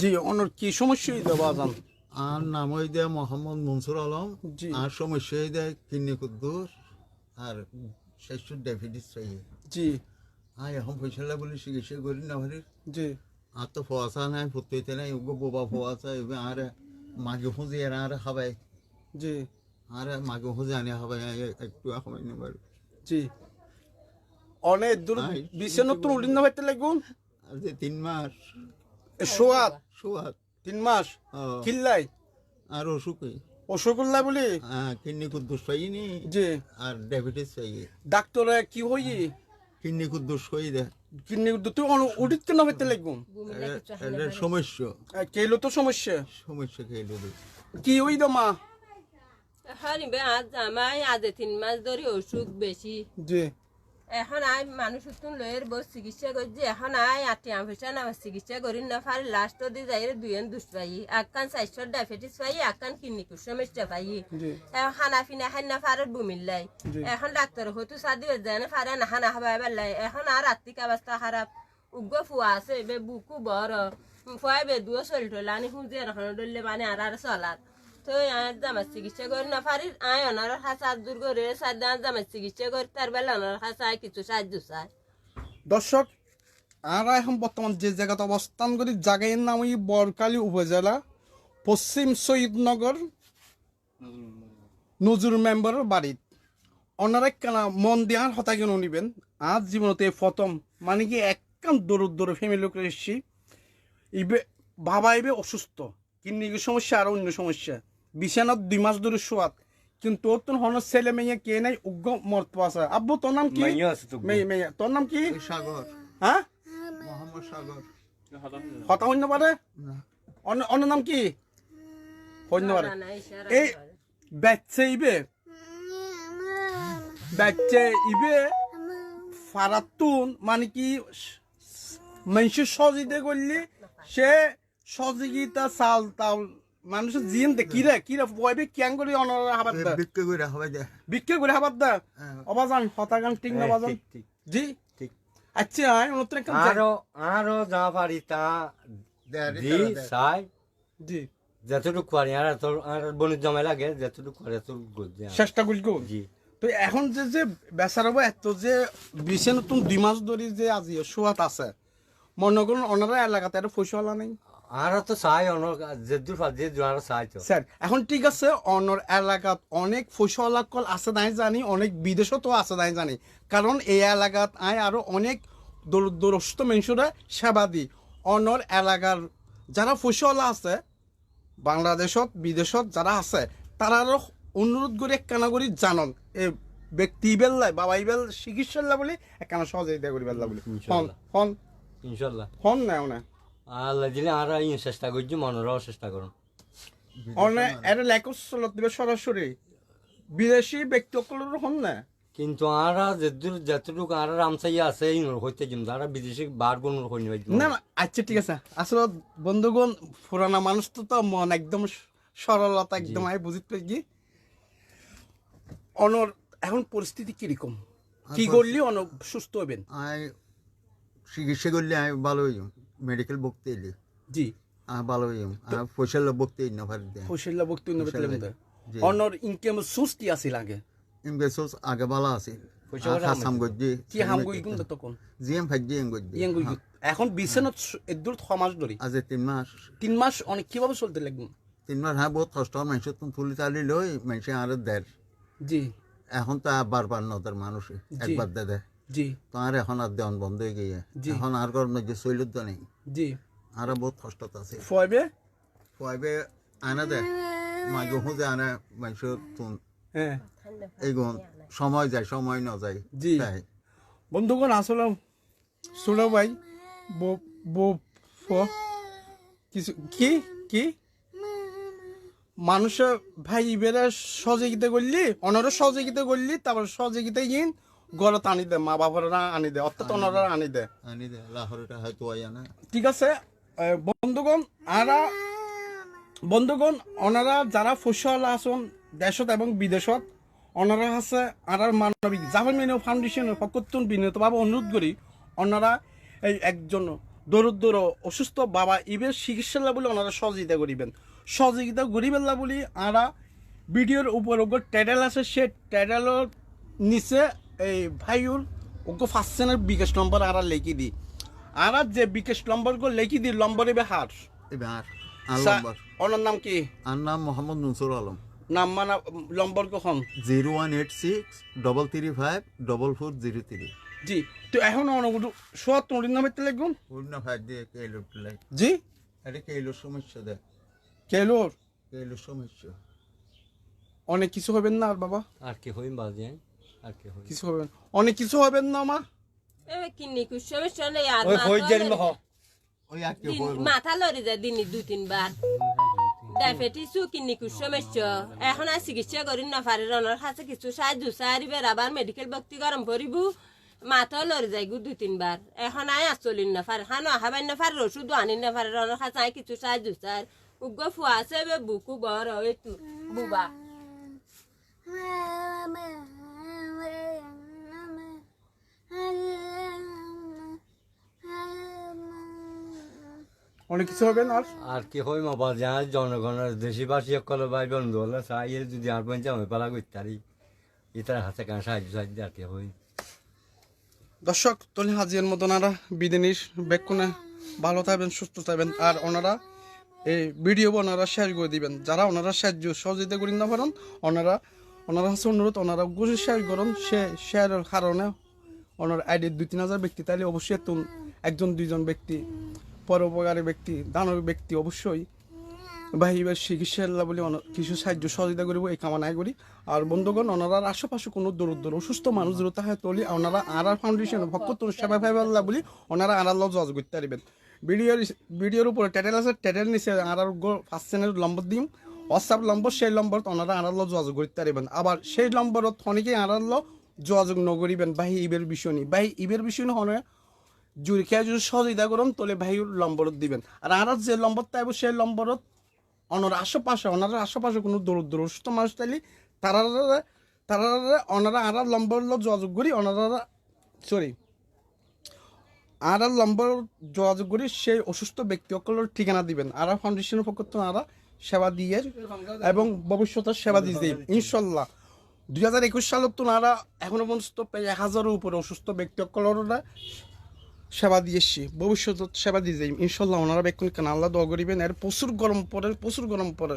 জি অনর কি সমস্যা হইতে বাজান আর নাম ওই দেয় মোহাম্মদ মনসুর আলম জি। আর সমস্যা হয়ে দেয় কিন্নি কুদ্দুস আর শেষ ডেভিডিস চাই জি। আর এখন পয়সা বলে চিকিৎসা করি না ভারি। জি। আর তো ফোয়াশা নাই ফুটতে নাই উগো বোবা ফোয়াশা এবার আর মাগে খুঁজে আর আর খাবাই। জি। আর মাগে খুঁজে আনি খাবাই একটু খাবাই নেবার জি। অনেক দূর নতুন উলিন না হইতে লাগুন আর যে তিন মাস। সোয়াদ সোয়াদ তিন মাস? কিল্লাই আর অসুখই অসুকুল্লা বলি? কিডনি কুদ্দুস পাইনি জি। আর ডায়াবেটিস পাই ডাক্তারে কি হই কিডনি কুদ্দুস হই দে। কিডনি তুই উডিত কেন হইতে এটা সমস্যা। কেলো তো সমস্যা? সমস্যা দে। কি হই দো মা? হারিবে আজ আমায় আজে তিন মাস ধরে অসুখ বেশি। জি। এখন আই মানুষ উত্তুন লয়ের বস চিকিৎসা করছি এখন আই আটি পয়সা না চিকিৎসা করি না পারি লাস্ট দি যাই দুয়েন দুষ পাই আকান চারশো ডায়াবেটিস পাই আকান কিডনি সমস্যা পাই। এখন খানা পিনা খাই না পারে বুমিল্লাই। এখন ডাক্তার হয়তো সাদি যায় না পারে না খানা খাবার বেলাই এখন আর আর্থিক অবস্থা খারাপ। উগ্র ফুয়া আছে বে বুকু বড়। ফুয়াই বে দুও চলি টলে আনি খুঁজে এখন ডলে মানে আর আর চলার। আর চিকিৎসা চিকিৎসা দর্শক আমরা এখন বর্তমান যে জায়গাতে অবস্থান করি জায়গার নাম হই বরকালী উপজেলা পশ্চিম শহীদনগর নজরুল মেম্বারের বাড়িত ওনারা কেন মন দেওয়ার হতা কেন নিবেন আজ জীবনতে প্রথম মানে কি একখান দূর দূর ফ্যামিলি লোক এসছি ইবে বাবা ইবে অসুস্থ কিডনি সমস্যা আর অন্য সমস্যা বিছানার দুই মাস ধরে শোয়াত কিন্তু ওর তো হন ছেলে মেয়ে কে নাই উগ্র মর্ত আছে আব্বু তোর নাম কি? মেয়ে মেয়ে তোর নাম কি? সাগর হ্যাঁ মোহাম্মদ সাগর হতা হইতে পারে অন্য অন্য নাম কি? হইতে পারে না এই বাচ্চা ইবে? বাচ্চা ইবে? ফারাতুন মানে কি? মানুষের সহযোগিতা করলে সে সহযোগিতা চাল তাল মানুষের জিন দে কিরে কিরে বয়বে ক্যাং করে অনার হাবার দা? বিক্রি করে হবে যে বিক্রি করে হাবার দা। হ্যাঁ। অবাজান হতাগান ঠিক না বাজান ঠিক ঠিক জি? ঠিক। আচ্ছা আয় অনত্রে কাম আরও আরও যা পারি তা দেয়ারি দি দেয়। জি। যতটুকু পারি আর তোর আর বনির জমা লাগে যতটুকু করে তোর বুঝছি চেষ্টা করি গো। জি। তো এখন যে যে বেচারাবো এত যে বিছে নতুন দুই মাস ধরে যে আজি শোয়াত আছে মনে করুন ওনারা এলাকাতে আর ফসলা নেই। আর তো চাই আরও চাই স্যার এখন ঠিক আছে অনর এলাকাত অনেক কল আছে নাই জানি অনেক বিদেশতো আছে নাই জানি। কারণ এই এলাকাত আরও অনেক মানুষরা সেবা দি। অনর এলাকার যারা ফসলা আছে বাংলাদেশত বিদেশত যারা আছে তারা আরও অনুরোধ করে একখানা করে জানন। এ ব্যক্তি বেল্লাই বাবা ইবেল চিকিৎসা বলে একখানা সহযোগিতা করি বেল্লা বলে। হন। হন ইনশাল্লাহ। হন না না আল্লাহ দিলে আর চেষ্টা করছি মনেরও চেষ্টা করুন। অনে এটা লেখক চলত দিবে সরাসরি। বিদেশি ব্যক্তি সকলের হন না। কিন্তু আর যে দূর যতটুকু আর রামসাই আছে এই হইতে কিন্তু আর বিদেশি বার কোন হই না না আচ্ছা ঠিক আছে। আসলে বন্ধুগণ পুরানা মানুষ তো তো মন একদম সরলতা একদম আমি বুঝতে পারি। অনর এখন পরিস্থিতি কীরকম? কি করলি অন সুস্থ হবেন আই চিকিৎসা করলে আমি ভালো মেডিকেল বকতে এলি জি। আমি ভালো না পারি অনর ইনকাম সোর্স কি আছে লাগে ইনভেস্টস আগে ভালো আছে। পয়সা হাসাম গজ্জি কি হাম গই গুণ তখন? জিএম ফাইজি এম গজ্জি গই এখন বিছানাত এদুর সমাজ ধরি। আজ তিন মাস। তিন মাস অনেক কীভাবে চলতে লাগবে? তিন মাস হ্যাঁ বহুত কষ্ট। মানুষ তুমি তুলি তালি লই মানুষ আর দেয় জি। এখন তো আর বারবার নদের মানুষ। একবার দে দেয় জি। তো আর এখন আর দেওয়ান বন্ধ হয়ে গিয়ে। জি। এখন আর কর যে শৈলত নেই। জি। আর বহুত কষ্ট আছে। ফয়বে? কয়বে আনা দে। মাইগো হুঁজে আনে মানুষ তুন। হ্যাঁ এইগুন সময় যায় সময় ন যায় জি। বন্ধুগণ আসলে ছোট ভাই বো বো ফ- কিছু কি কি? মানুষের ভাই ইবেরা সহযোগিতা করলি অনারও সহযোগিতা করলি তারপর সহযোগিতা ইন ঘরত আনি দে মা বাবারা আনি দে অর্থাৎ অনারা আনি দে। আনি দে লাহরটা হয়তো আনা। ঠিক আছে বন্ধুগণ আরা বন্ধুগণ ওনারা যারা ফসল আসন দেশত এবং বিদেশত ওনারা আছে আরার মানবিক জাভেল মেনু ফাউন্ডেশনের পক্ষতুন বিনীতভাবে অনুরোধ করি ওনারা এই একজন দরিদ্র অসুস্থ বাবা ইবের চিকিৎসা বলে ওনারা সহযোগিতা করিবেন সহযোগিতা করিবেন বলি আরা ভিডিওর উপর ট্যাডেল আছে সে ট্যাডেলের নিচে এই ভাইউর ওগো ফার্স্ট সেনের বিকাশ নম্বর আরা লেখি দিই আরা যে বিকাশ নম্বর গো লেখি দিই নম্বর এবে হার। এবার আর সা- ওনার নাম কি? আর নাম মোহাম্মদ নসরুল আলম। নাম মানা নম্বর কখন zero one eight six double three five double four zero three. জি তো এখন অনুগুলো সোয়া তোর নামে লিখুন। শূন্য ফাইভ দিয়ে কেলোর জি? এটা কেলোর সমস্যা দেয় কেলোর কেলোর সমস্যা। অনেক কিছু হবেন না আর বাবা। আর কি হইম বাজে কিছু হবেন অনেক কিছু হবেন না মা। ওই মাথা লড়ে- হ ওই আর কি দিন- বলব? মাথা লড়ে যায় দিনই দু তিনবার। ডায়াবেটিস কিন্নি কুস সমস্যা এখন আর চিকিৎসা করি না পারে রনের কাছে কিছু সাহায্য সারিবার আবার মেডিকেল ভর্তি গরম করিব মাথাও লড়ে যায় গু তিনবার। এখন আয় আর না পারে হানো আহাবাই না পারে ওষুধ আনি না পারে রনের কাছে আয় কিছু সাহায্য সার উগ্র ফুয়া আছে বুকু বড় বুবা। অনেক কিছু হবেন আর? আর কি হইম বাজে আর জনগণের দেশবাসী সকল ভাই বন্ধু হলে চাই যদি আর পঞ্চাশ আমি পালা করতে পারি ইতার হাতে কান সাহায্য সাহায্য আর কি হই। দর্শক তলে হাজির মতো ওনারা বিদিনীর বেক্ষণে ভালো থাকবেন সুস্থ থাকবেন আর ওনারা এই ভিডিও ওনারা শেয়ার করে দিবেন। যারা ওনারা সাহায্য সহযোগিতা করেন না পারেন ওনারা ওনারা হচ্ছে অনুরোধ ওনারা গুছি শেয়ার করুন। সে শেয়ারের কারণে ওনার আইডির দুই তিন হাজার ব্যক্তি তাহলে অবশ্যই একজন দুইজন ব্যক্তি পরোপকারী ব্যক্তি, দানবী ব্যক্তি অবশ্যই। বাহিবার চিকিৎসা বলে, অন- কিছু সাহায্য, সহযোগিতা করিব, এই কামনায় করি। আর বন্ধুগণ, ওনারা আশেপাশে কোনো দরিদ্র, অসুস্থ মানুষ দূরতা হয় তলি ওনারা আর ফাউন্ডেশন ভক্ত সেবা ফাইবাল্লা বলি, ওনারা আর লজ জজ করতে পারবেন। ভিডিওর ভিডিওর উপরে টেটেল আছে টেটেল নিচে আর ফার্স্ট চ্যানেল নম্বর দিম। হোয়াটসঅ্যাপ নম্বর, সেই নম্বর ওনারা আর লজ যোগাযোগ করতে পারবেন। আবার সেই নম্বরত অনেকেই আর যোগাযোগ নকরিবেন। বাহি ইবের বিষয় নি বাহি ইবের বিষয় হনে জুড়ি খেয়ে যদি সহযোগিতা করুন তাহলে ভাইয়ের নম্বরত দিবেন। আর আর যে নম্বর তাইব সেই নম্বরত অনার আশেপাশে ওনার আশেপাশে কোনো অসুস্থ মানুষ তাইলে তারা তারা অনারা আর নম্বর যোগাযোগ করি ওনারা সরি আর নম্বর যোগাযোগ করি, সেই অসুস্থ ব্যক্তি সকলের ঠিকানা দিবেন। আর ফাউন্ডেশনের পক্ষ থেকে আরা সেবা দিয়ে এবং ভবিষ্যতের সেবা দিয়ে ইনশাল্লাহ। দুই হাজার একুশ সালত তো নারা এখনও পর্যন্ত প্রায় এক হাজারের উপরে অসুস্থ ব্যক্তি সকলেরা সেবা দিয়ে এসছি। ভবিষ্যৎ সেবা দিয়ে যাই, ইনশাল্লাহ ওনারা বেক্ষণ কেন আল্লাহ দোয়া করিবেন। এর প্রচুর গরম পড়ে প্রচুর গরম পড়ে